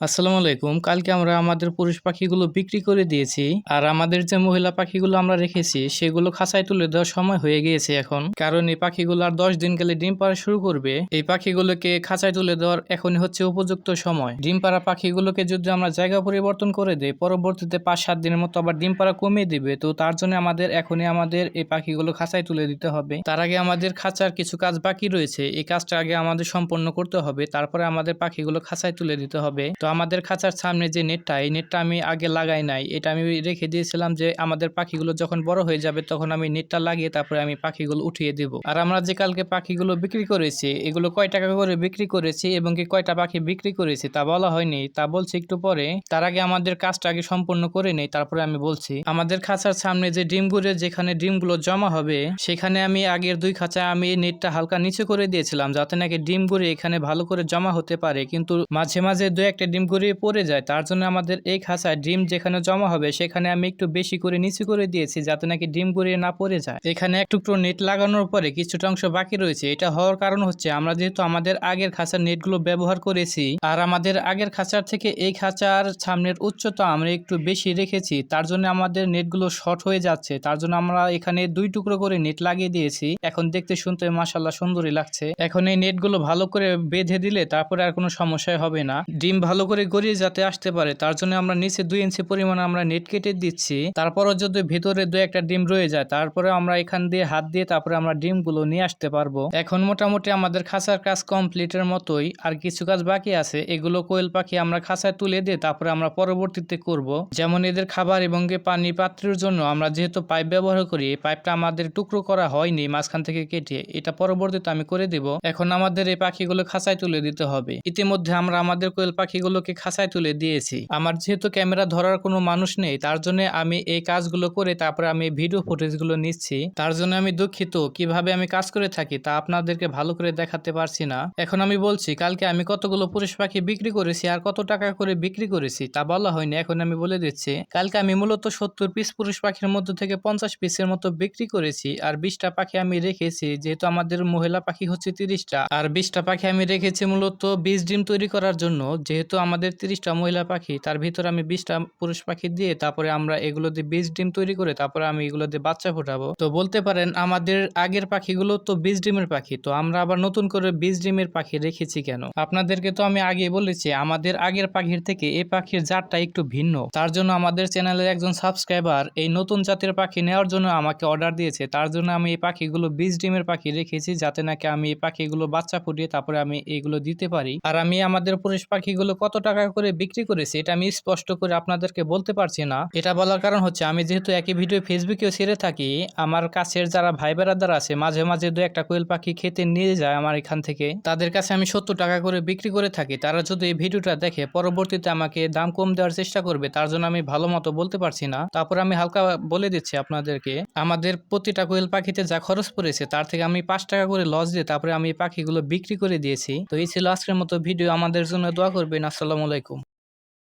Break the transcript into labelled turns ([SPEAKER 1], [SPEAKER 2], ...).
[SPEAKER 1] আসসালামু আলাইকুম। কালকে আমরা আমাদের পুরুষ পাখিগুলো বিক্রি করে দিয়েছি আর আমাদের যে মহিলা পাখিগুলো আমরা রেখেছি, সেগুলো খাঁচায় তুলে দেওয়ার সময় হয়ে গিয়েছে এখন। কারণ এই পাখিগুলো আর দশ দিন গেলে ডিম পাড়া শুরু করবে। এই পাখিগুলোকে খাঁচায় তুলে দেওয়ার এখনই হচ্ছে উপযুক্ত সময়। ডিম পাড়া পাখিগুলোকে যদি আমরা জায়গা পরিবর্তন করে দেই, পরবর্তীতে পাঁচ সাত দিনের মতো আবার ডিম পাড়া কমিয়ে দিবে, তো তার জন্য আমাদের এখনই আমাদের এই পাখিগুলো খাঁচায় তুলে দিতে হবে। তার আগে আমাদের খাঁচার কিছু কাজ বাকি রয়েছে। এই কাজটা আগে আমাদের সম্পন্ন করতে হবে। তারপরে আমাদের পাখিগুলো খাঁচায় তুলে দিতে হবে। আমাদের খাঁচার সামনে যে নেটটা, এই নেটটা আমি আগে লাগাই নাই। এটা আমি রেখে দিয়েছিলাম যে আমাদের পাখিগুলো যখন বড় হয়ে যাবে তখন আমি নেটটা লাগিয়ে তারপরে আমি পাখিগুলো উঠিয়ে দেব। আর আমরা যে কালকে পাখিগুলো বিক্রি করেছি, এগুলো কয় টাকা করে বিক্রি করেছি এবং কি কয়টা পাখি বিক্রি করেছি তা বলা হয়নি। তা বলছি একটু পরে, তার আগে আমাদের কাজটা আগে সম্পূর্ণ করে নেই, তারপরে আমি বলছি। আমাদের খাঁচার সামনে যে ডিমগুলো যেখানে ডিমগুলো জমা হবে, সেখানে আমি আগের দুই খাঁচা আমি নেটটা হালকা নিচে করে দিয়েছিলাম, যাতে নাকি ডিমগুলো এখানে ভালো করে জমা হতে পারে। কিন্তু মাঝে মাঝে দু একটা ডিম গড়িয়ে পড়ে যায়, তার জন্য আমাদের এই খাঁচায় ডিম যেখানে জমা হবে সেখানে আমি একটু বেশি করে নিচু করে দিয়েছি যাতে নাকি ডিম গড়িয়ে না পড়ে যায়। এখানে এক টুকরো নেট লাগানোর পরে কিছুটা অংশ বাকি রয়েছে। এটা হওয়ার কারণ হচ্ছে আমরা যেহেতু আমাদের আগের খাঁচার নেটগুলো ব্যবহার করেছি আর আমাদের আগের খাঁচার থেকে এই খাঁচার সামনের উচ্চতা আমরা একটু বেশি রেখেছি, তার জন্য আমাদের নেটগুলো শর্ট হয়ে যাচ্ছে। তার জন্য আমরা এখানে দুই টুকরো করে নেট লাগিয়ে দিয়েছি। এখন দেখতে শুনতে মাসাল্লাহ সুন্দরই লাগছে। এখন এই নেটগুলো ভালো করে বেঁধে দিলে তারপরে আর কোনো সমস্যাই হবে না। ডিম ভালো করে গড়িয়ে যাতে আসতে পারে, তার জন্য আমরা নিচে দুই ইঞ্চি পরিমাণ আমরা নেট কেটে দিচ্ছি। তারপরও যদি ভিতরে দু একটা ডিম রয়ে যায়, তারপরে আমরা এখান দিয়ে হাত দিয়ে তারপরে আমরা ডিমগুলো নিয়ে আসতে পারব। এখন মোটামুটি আমাদের খাঁচার কাজ কমপ্লিটের মতোই, আর কিছু কাজ বাকি আছে। এগুলো কোয়েল পাখি আমরা খাঁচায় তুলে দিয়ে তারপরে আমরা পরবর্তীতে করব। যেমন এদের খাবার এবং পানি পাত্রের জন্য আমরা যেহেতু পাইপ ব্যবহার করি, এই পাইপটা আমাদের টুকরো করা হয়নি, মাঝখান থেকে কেটে এটা পরবর্তীতে আমি করে দেব। এখন আমাদের এই পাখিগুলো খাঁচায় তুলে দিতে হবে। ইতিমধ্যে আমরা আমাদের কোয়েল পাখিগুলোকে খাঁচায় তুলে দিয়েছি। আমার যেহেতু ক্যামেরা ধরার কোনো মানুষ নেই, তার জন্য আমি এই কাজগুলো করে তারপরে আমি ভিডিও ফুটেজগুলো নিচ্ছি। তার জন্য আমি দুঃখিত, কীভাবে আমি কাজ করে থাকি তা আপনাদেরকে ভালো করে দেখাতে পারছি না। এখন আমি বলছি, কালকে আমি কতগুলো পুরুষ পাখি বিক্রি করেছি আর কত টাকা করে বিক্রি করেছি তা বলা হয়নি, এখন আমি বলে দিচ্ছি। কালকে আমি মূলত সত্তর পিস পুরুষ পাখির মধ্যে থেকে পঞ্চাশ পিসের মতো বিক্রি করেছি আর বিশটা পাখি আমি রেখেছি, যেহেতু আমাদের মহিলা পাখি হচ্ছে তিরিশটা। আর বিশটা পাখি আমি রেখেছি মূলত বীজ ডিম তৈরি করার জন্য, যেহেতু আমাদের তিরিশটা মহিলা পাখি, তার ভিতরে আমি বিশটা পুরুষ পাখি দিয়ে তারপরে আমরা এগুলো দিয়ে বীজ ডিম তৈরি করে তারপরে আমি এগুলো দিয়ে বাচ্চা ফোটাবো। তো বলতে পারেন আমাদের আগের পাখিগুলো তো বীজ ডিমের পাখি, তো আমরা আবার নতুন করে বীজ ডিমের পাখি রেখেছি কেন? আপনাদেরকে তো আমি আগে বলেছি, আমাদের আগের পাখির থেকে এই পাখির জাতটা একটু ভিন্ন। তার জন্য আমাদের চ্যানেলের একজন সাবস্ক্রাইবার এই নতুন জাতের পাখি নেওয়ার জন্য আমাকে অর্ডার দিয়েছে। তার জন্য আমি এই পাখিগুলো বীজ ডিমের পাখি রেখেছি যাতে নাকি আমি এই পাখিগুলো বাচ্চা ফুটিয়ে তারপরে আমি এগুলো দিতে পারি। আর আমি আমাদের পুরুষ পাখিগুলো কত টাকা করে বিক্রি করেছি, এটা আমি স্পষ্ট করে আপনাদেরকে বলতে পারছি না। এটা বলার কারণ হচ্ছে, আমি যেহেতু একই ভিডিও ফেসবুকেও ছেড়ে থাকি, আমার কাছের যারা ভাই বেড়াদার আছে, মাঝে মাঝে দু একটা কোয়েল পাখি খেতে নিয়ে যায় আমার এখান থেকে, তাদের কাছে আমি সত্তর টাকা করে বিক্রি করে থাকি। তারা যদি এই ভিডিওটা দেখে, পরবর্তীতে আমাকে দাম কম দেওয়ার চেষ্টা করবে, তার জন্য আমি ভালো মতো বলতে পারছি না। তারপর আমি হালকা বলে দিচ্ছি আপনাদেরকে, আমাদের প্রতিটা কোয়েল পাখিতে যা খরচ পড়েছে, তার থেকে আমি পাঁচ টাকা করে লস দিয়ে তারপরে আমি পাখিগুলো বিক্রি করে দিয়েছি। তো এই ছিল আজকের মতো ভিডিও, আমাদের জন্য দোয়া করবেন। আসসালামু আলাইকুম।